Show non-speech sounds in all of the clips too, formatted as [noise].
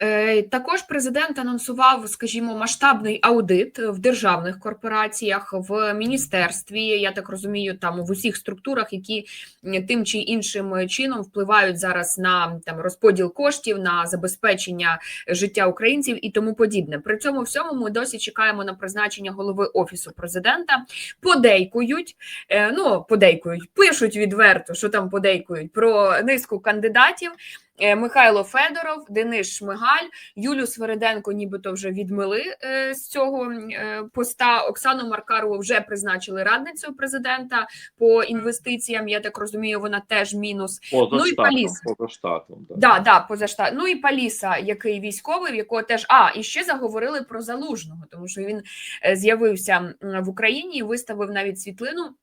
Е, Також президент анонсував, скажімо, масштабний аудит в державних корпораціях, в міністерстві. Я так розумію, там в усіх структурах, які тим чи іншим чином впливають зараз на там розподіл коштів, на забезпечення життя українців і тому подібне. При цьому всьому ми досі чекаємо на призначення голови офісу президента. Подейкують, е, ну подейкують, пишуть відверто, що там подейкують про низку кандидатів. Е, Михайло Федоров, Денис Шмигаль, Юлю Свериденко, нібито вже відмили е, з цього е, поста. Оксану Маркарову вже призначили радницею президента по інвестиціям. Я так розумію, вона теж мінус. Поза Ну і штатом, поза штатом. Да. Да, да, поза штат. Ну і Паліса, який військовий, в якого теж а і ще заговорили про залужного, тому що він з'явився в Україні і виставив навіть світлину.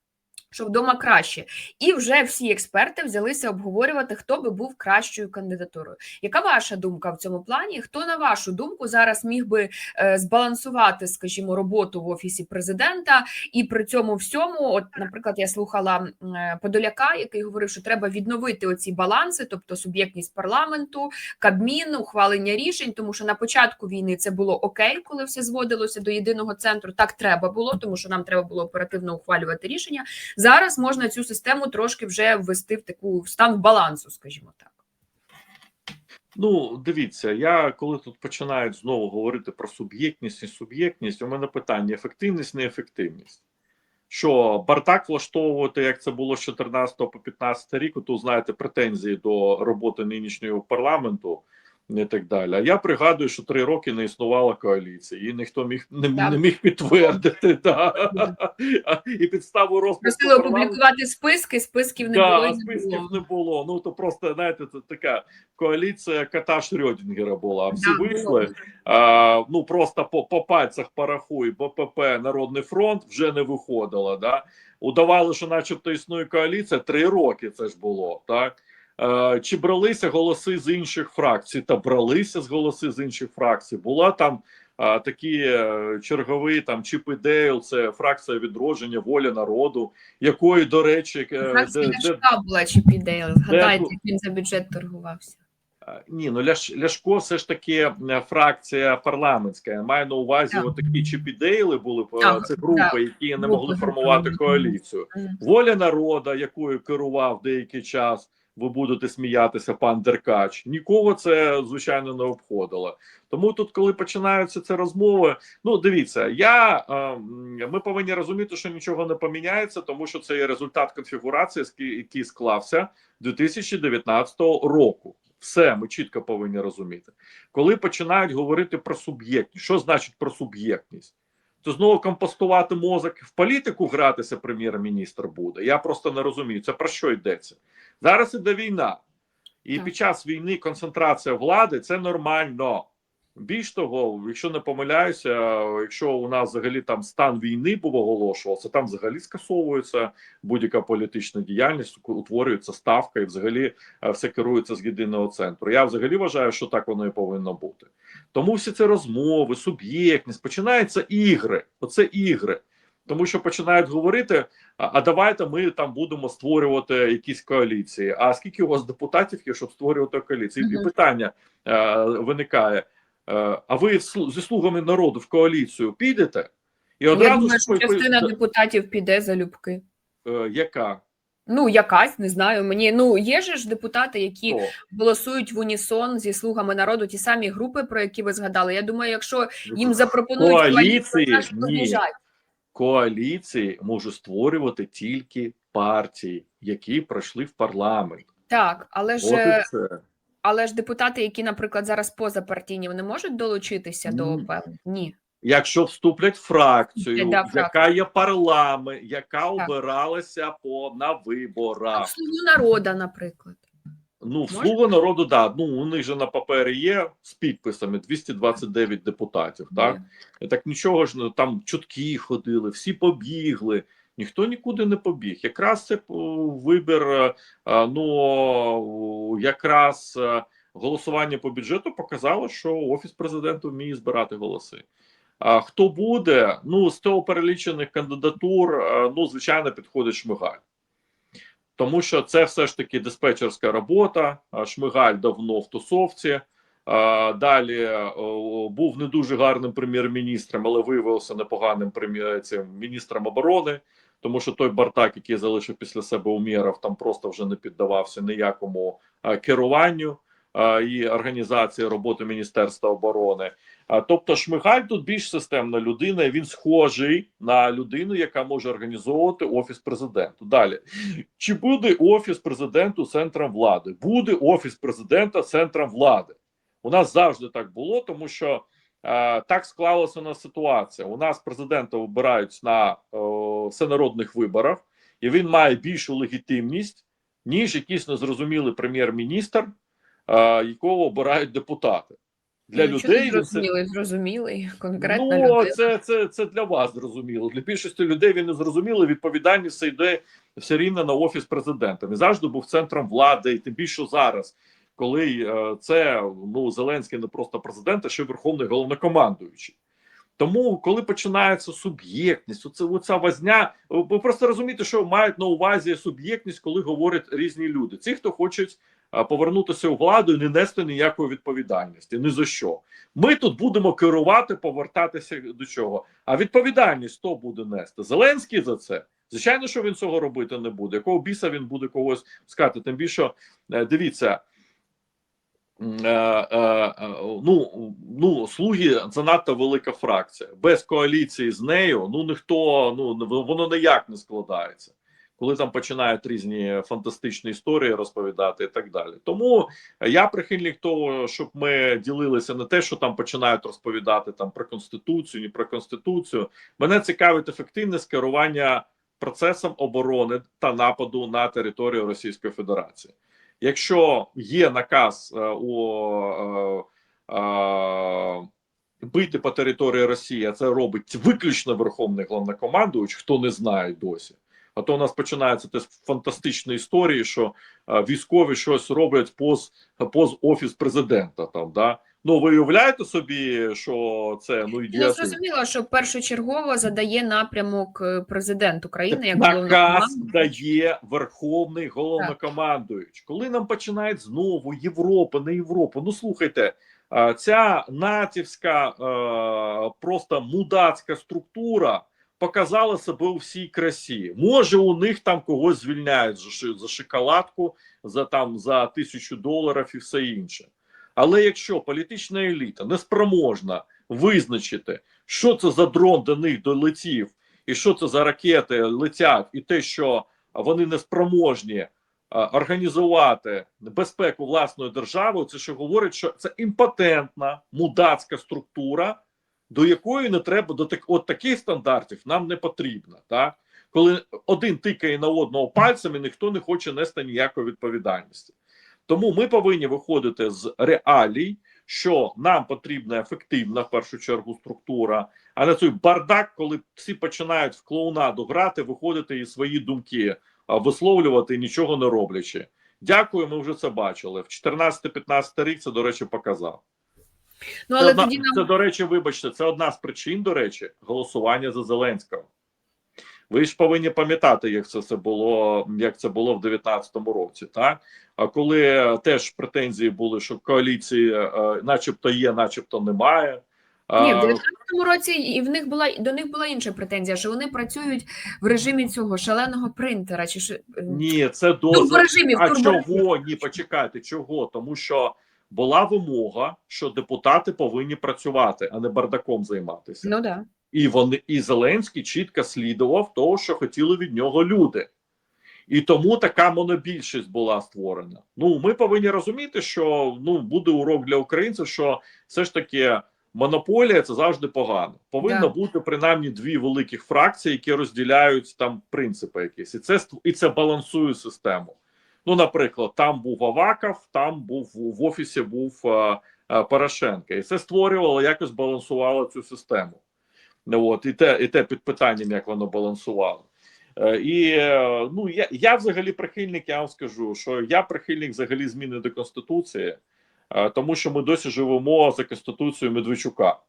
Що вдома краще, і вже всі експерти взялися обговорювати, хто би був кращою кандидатурою. Яка ваша думка в цьому плані? Хто на вашу думку зараз міг би е, збалансувати, скажімо, роботу в офісі президента, і при цьому всьому, от, наприклад, я слухала е, Подоляка, який говорив, що треба відновити оці баланси, тобто суб'єктність парламенту, Кабмін, ухвалення рішень, тому що на початку війни це було окей, коли все зводилося до єдиного центру. Так треба було, тому що нам треба було оперативно ухвалювати рішення. Зараз можна цю систему трошки вже ввести в таку в стан балансу, скажімо так. Ну, дивіться, я коли тут починають знову говорити про суб'єктність і суб'єктність, у мене питання: ефективність, неефективність. Що бардак влаштовувати, як це було з 14 по 15 рік, то знаєте претензії до роботи нинішнього парламенту і так далі. А я пригадую, що три роки не існувала коаліції, і ніхто міг не, не міг підтвердити. [laughs] Да. І підставу розпуску Просили опублікувати списки, списків не Да, було. не списків було. не було. Ну то просто знаєте, це така коаліція кота Шрёдінгера була. Всі Да, вийшли. А, ну просто по, по пальцях порахуй, БПП, Народний фронт вже не виходило. Да? Удавали, що начебто існує коаліція. Три роки це ж було. Так? Е, чи бралися голоси з інших фракцій? Та бралися з голоси з інших фракцій. Була там а, такі е, чергові там Чіп і Дейл, це фракція відродження, воля народу, якої, до речі, е, Фракція де- де- Ляшка була чи підейл. Згадайте, Де- як він за бюджет торгувався. Ні, ну Ляш, Ляшко все ж таки е, фракція парламентська. Я Маю на увазі, Так. отакі чіпідейли були е, Так, це групи, так. які не могли формувати коаліцію. Воля народа, якою керував деякий час. Ви будете сміятися, пан Деркач. Нікого це звичайно не обходило. Тому тут, коли починаються ці розмови, ну дивіться, я е, ми повинні розуміти, що нічого не поміняється, тому що це є результат конфігурації, який склався 2019 року. Все ми чітко повинні розуміти. Коли починають говорити про суб'єктність, що значить про суб'єктність? То знову компостувати мозок в політику гратися прем'єр-міністр буде. Я просто не розумію. Це про що йдеться? Зараз іде війна, і Так. під час війни концентрація влади це нормально. Більш того, якщо не помиляюся, якщо у нас взагалі там стан війни був оголошувався, там взагалі скасовується будь-яка політична діяльність, утворюється ставка, і взагалі е, все керується з єдиного центру. Я взагалі вважаю, що так воно і повинно бути. Тому всі ці розмови, суб'єктність, починаються ігри. Оце ігри. Тому що починають говорити: а, давайте ми там будемо створювати якісь коаліції. А скільки у вас депутатів є, щоб створювати коаліції? І питання е, виникає: а ви зі слугами народу в коаліцію підете? І Я думаю, що частина депутатів піде залюбки. е, яка? Ну, якась, не знаю. Мені ну є же ж депутати, які Хто? голосують в унісон зі слугами народу, ті самі групи, про які ви згадали. Я думаю, якщо їм запропонують Коаліції? коаліцію, Ні. коаліції можуть створювати тільки партії, які пройшли в парламент. Так, але ж От і все. Але ж депутати, які, наприклад, зараз позапартійні, вони можуть долучитися до Ні. ОП? Ні. Якщо вступлять в фракцію, Да, яка є парламент, яка обиралася по на А виборах. в слугу народа, наприклад. Ну, в слугу народу, да. Ну у них же на папері є з підписами 229 депутатів. Так так нічого ж ну, там чутки ходили, всі побігли. Ніхто нікуди не побіг. Якраз це вибір. е, е, Ну якраз е, голосування по бюджету показало, що офіс президента вміє збирати голоси. А хто буде? Ну з того перелічених кандидатур, ну звичайно, підходить Шмигаль. Тому що це все ж таки диспетчерська робота. Шмигаль давно в тусовці. Далі був не дуже гарним прем'єр-міністром, але виявився непоганим прем'єр міністром оборони, тому що той бартак, який залишив після себе Умєров, там просто вже не піддавався ніякому керуванню і організації роботи Міністерства оборони. Тобто, Шмигаль тут більш системна людина. Він схожий на людину, яка може організовувати офіс президенту. Далі чи буде офіс президенту центром влади? Буде офіс президента центром влади. У нас завжди так було, тому що е, так склалася на ситуація. У нас президента вибирають на е, всенародних виборах, і він має більшу легітимність, ніж якийсь незрозумілий прем'єр-міністр, е, якого обирають депутати. Для Ну, людей він це- зрозумілий, зрозумілий, конкретна ну, людина. це, це, це для вас зрозуміло. Для більшості людей він не зрозуміло. Відповідальність йде все рівно на офіс президента. Він завжди був центром влади, і тим більше зараз, коли е, це ну Зеленський не просто президент, а ще верховний головнокомандуючий. Тому, коли починається суб'єктність, оце оця возня, ви просто розумієте, що мають на увазі суб'єктність, коли говорять різні люди. Ці, хто хочуть повернутися у владу і не нести ніякої відповідальності, ні за що. Ми тут будемо керувати, повертатися до чого. А відповідальність хто буде нести? Зеленський за це. Звичайно, що він цього робити не буде. Якого біса він буде когось сказати? Тим більше е, дивіться. Е, е, е, Ну, ну, слуги занадто велика фракція. Без коаліції з нею, ну ніхто ну воно ніяк не складається, коли там починають різні фантастичні історії розповідати і так далі. Тому я прихильник того, щоб ми ділилися не те, що там починають розповідати там про конституцію, ні про конституцію. Мене цікавить ефективне скерування процесом оборони та нападу на територію Російської Федерації. Якщо є наказ е, у е, е, бити по території Росії, а це робить виключно Верховний головнокомандувач, хто не знає досі. А то у нас починаються те фантастичні історії, що е, військові щось роблять поз, поз офіс президента. Там да ну ви уявляєте собі, що це ну Ну, ідіотизм? зрозуміло, що першочергово задає напрямок е, президент України як Наказ дає верховний головнокомандуючий. Коли нам починають знову Європа, не Європа. Ну слухайте, ця натівська е, просто мудацька структура показала себе у всій красі. Може, у них там когось звільняють за шоколадку, за там за тисячу доларів і все інше. Але якщо політична еліта не спроможна визначити, що це за дрон до них долетів, і що це за ракети летять, і те, що вони не спроможні організувати безпеку власної держави, це що говорить, що це імпотентна мудацька структура, до якої не треба до так, от таких стандартів нам не потрібно. Так? Коли один тикає на одного пальцем і ніхто не хоче нести ніякої відповідальності. Тому ми повинні виходити з реалій, що нам потрібна ефективна в першу чергу структура, а не цей бардак, коли всі починають в клоунаду грати, виходити і свої думки висловлювати, нічого не роблячи. Дякую, ми вже це бачили. В 14-15 рік це, до речі, показав. Ну Це, але одна, нам це, до речі, вибачте, це одна з причин, до речі, голосування за Зеленського. Ви ж повинні пам'ятати, як це, це було, як це було в 19-му році. Так? А коли е, теж претензії були, що коаліції, е, начебто є, начебто немає. ні, в А, 19-му році і в них була до них була інша претензія, що вони працюють в режимі цього шаленого принтера. Чи що Ні, це до турборежимі, в а чого? Ні, почекайте, чого? Тому що була вимога, що депутати повинні працювати, а не бардаком займатися. Ну да. І вони і Зеленський чітко слідував того, що хотіли від нього люди. І тому така монобільшість була створена. Ну, ми повинні розуміти, що ну буде урок для українців, що все ж таки монополія це завжди погано. Повинно Да. бути принаймні дві великих фракції, які розділяють там принципи якісь, і це і це балансує систему. Ну, наприклад, там був Аваков, там був в офісі був е, е, Порошенко, і це створювало якось балансувало цю систему. Ну, от, і те, і те під питанням, як воно балансувало. Е, І е, ну я, я взагалі прихильник, я вам скажу, що я прихильник взагалі зміни до Конституції, е, тому що ми досі живемо за Конституцією Медведчука.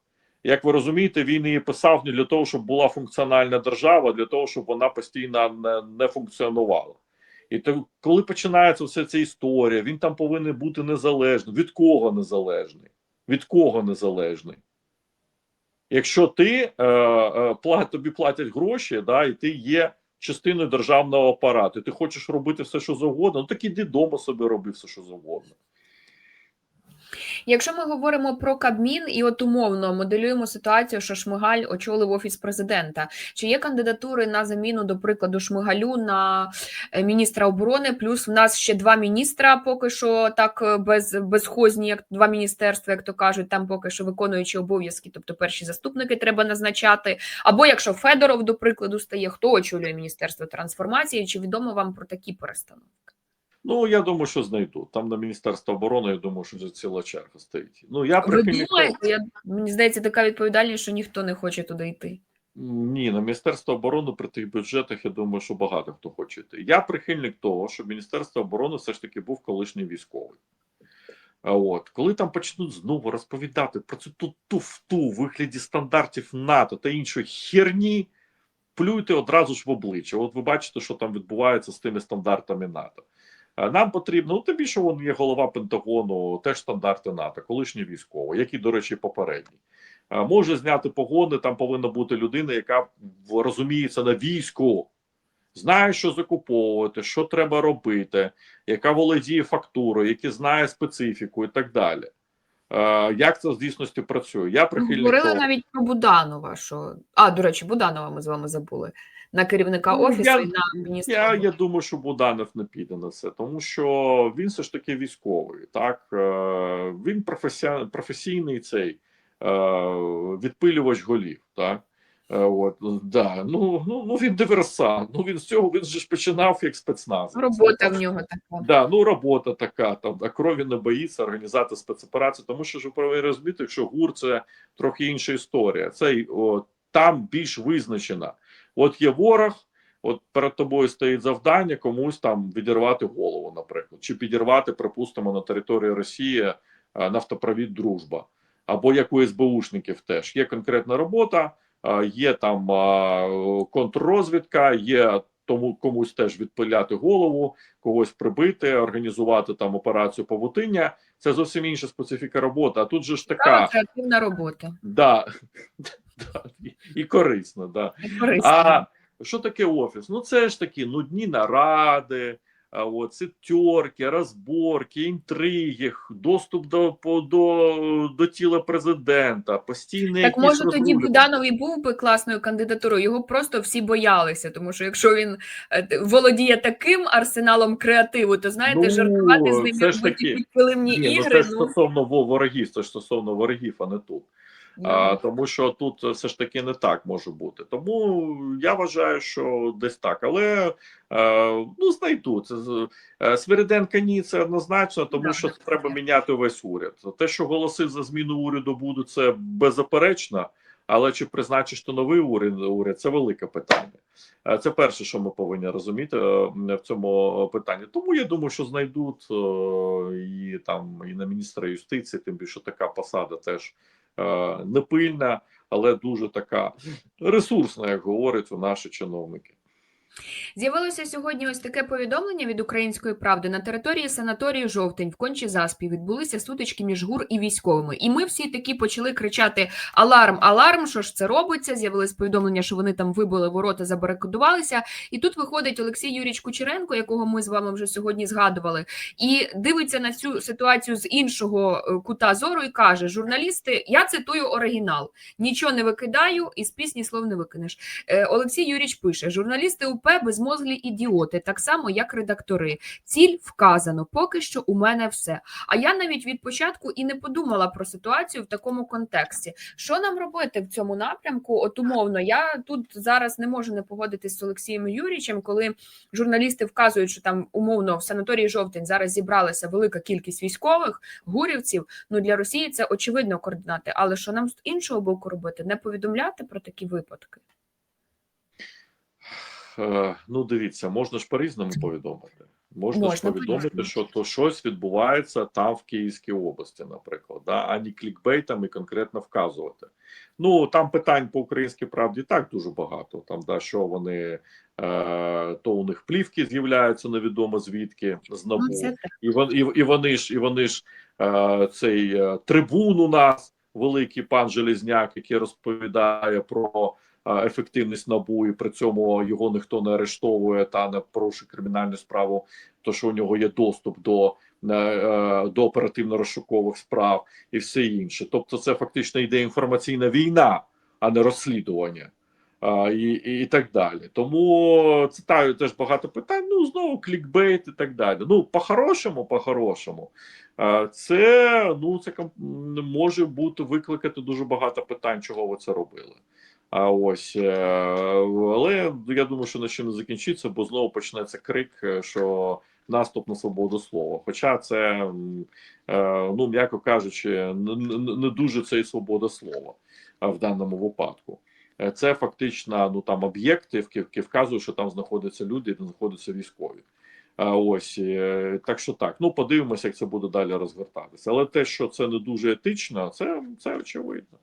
Як ви розумієте, він її писав не для того, щоб була функціональна держава, для того, щоб вона постійно не, не функціонувала. І то, коли починається вся ця історія, він там повинен бути незалежним. Від кого незалежний? Від кого незалежний? Якщо ти е, е, тобі платять гроші, да, і ти є частиною державного апарату, і ти хочеш робити все, що завгодно, ну так іди дома собі роби все, що завгодно. Якщо ми говоримо про Кабмін і от умовно моделюємо ситуацію, що Шмигаль очолив офіс президента, чи є кандидатури на заміну, до прикладу, Шмигалю на е, міністра оборони? Плюс в нас ще два міністра, поки що так е, без безхозні, як два міністерства, як то кажуть, там поки що виконуючі обов'язки, тобто перші заступники треба назначати. Або якщо Федоров, до прикладу, стає, хто очолює міністерство трансформації? Чи відомо вам про такі перестановки? Ну я думаю, що знайду. Там на Міністерство оборони, я думаю, що вже ціла черга стоїть. Ну я прихильник того- думаєте, я, мені здається, така відповідальність, що ніхто не хоче туди йти. Ні, на Міністерство оборони при тих бюджетах я думаю, що багато хто хоче йти. Я прихильник того, щоб Міністерство оборони все ж таки був колишній військовий. А от коли там почнуть знову розповідати про цю ту туфту у вигляді стандартів НАТО та іншої херні, плюйте одразу ж в обличчя. От ви бачите, що там відбувається з тими стандартами НАТО. А Нам потрібно, ну тобі, що він є голова Пентагону, теж стандарти НАТО, колишній військовий, який, до речі, попередній. Може зняти погони, там повинна бути людина, яка розуміється на війську, знає, що закуповувати, що треба робити, яка володіє фактурою, які знає специфіку і так далі. Е, Як це в дійсності працює? Я прихильник говорили того. навіть про Буданова, що а до речі, Буданова ми з вами забули на керівника Ну, офісу я- і на міністра. Я, я думаю, що Буданов не піде на це, тому що він все ж таки військовий. Так Е, він професіон, професійний цей е, відпилювач голів. Так Е, от да. ну, ну, ну він диверсант. Ну він з цього він же ж починав як спецназ. Робота в нього така. Да, ну робота така, там а крові не боїться організувати спецоперацію, тому що ж ви розуміти, що ГУР це трохи інша історія. Це о, там більш визначена. От є ворог, от перед тобою стоїть завдання комусь там відірвати голову, наприклад, чи підірвати, припустимо, на території Росії е, нафтопровід Дружба, або як у СБУшників теж є конкретна робота, е, є там е, контррозвідка, є тому комусь теж відпиляти голову когось прибити, організувати там операцію павутиння. Це зовсім інша специфіка роботи. А тут же ж така Така робота. да, [laughs] да, і, корисна. Да. І корисна. А що таке офіс? Ну це ж такі нудні наради, а от це тьорки, розборки, інтриги, доступ до, по- до, до тіла президента, постійний Так може тоді розрулювання. Буданов і був би класною кандидатурою. Його просто всі боялися, тому що якщо він е, володіє таким арсеналом креативу, то знаєте, Ну, жартувати з ним ж робити таки. підпилимні ну це ж Ну, стосовно во- ворогів, це ж стосовно ворогів, а не тут. Ну, А, тому що тут все ж таки не так може бути. Тому я вважаю, що десь так. Але е, ну знайдуть. Це е, Свириденка ні, це однозначно, тому що треба міняти весь уряд. Те, що голоси за зміну уряду будуть, це беззаперечно. Але чи призначиш ти новий уряд, уряд це велике питання. Е, Це перше, що ми повинні розуміти е, в цьому питанні. Тому я думаю, що знайдуть е, і там і на міністра юстиції, тим більше така посада теж е, не пильна, але дуже така ресурсна, як говорять у наші чиновники. З'явилося сьогодні ось таке повідомлення від української правди на території санаторію Жовтень в кончі заспі відбулися сутички між ГУР і військовими. І ми всі такі почали кричати: Аларм, аларм! Що ж це робиться? З'явилось повідомлення, що вони там вибили ворота, забарикадувалися. І тут виходить Олексій Юрійович Кучеренко, якого ми з вами вже сьогодні згадували, і дивиться на цю ситуацію з іншого е, кута зору і каже: журналісти, я цитую оригінал: нічого не викидаю, і з пісні слов не викинеш. Е, Олексій Юрійович пише: журналісти УП безмозглі ідіоти, так само як редактори. Ціль вказано. Поки що у мене все. А я навіть від початку і не подумала про ситуацію в такому контексті. Що нам робити в цьому напрямку? От умовно, я тут зараз не можу не погодитись з Олексієм Юрійовичем, коли журналісти вказують, що там умовно в санаторії жовтень зараз зібралася велика кількість військових гурівців. Ну для Росії це очевидно координати. Але що нам з іншого боку робити? Не повідомляти про такі випадки. Е, ну, дивіться, можна ж по-різному повідомити. Можна, Можна ж повідомити, пояснити. що то щось відбувається там в Київській області, наприклад, да? ані клікбейтами конкретно вказувати. Ну там питань по українській правді так дуже багато. Там да що вони е, то у них плівки з'являються невідомо звідки з НАБУ. Ну. І вон і, і вони ж і вони ж е, цей е, трибун у нас, великий пан Железняк, який розповідає про ефективність набу, і при цьому його ніхто не арештовує та не порушує кримінальну справу, то що у нього є доступ до, е, е, до оперативно-розшукових справ і все інше. Тобто, це фактично йде інформаційна війна, а не розслідування. І, і, так далі. Тому цитаю теж багато питань. Ну знову клікбейт і так далі. Ну, по-хорошому, по-хорошому, це ну це може бути викликати дуже багато питань, чого ви це робили. А ось е, але я думаю, що на що не закінчиться, бо знову почнеться крик, е, що наступ на свободу слова. Хоча це, е, ну м'яко кажучи, не, дуже це і свобода слова в даному випадку. Це фактично ну там об'єкти, які вказують, що там знаходяться люди, і знаходяться військові. Ось так що так. Ну подивимося, як це буде далі розгортатися. Але те, що це не дуже етично, це, це очевидно.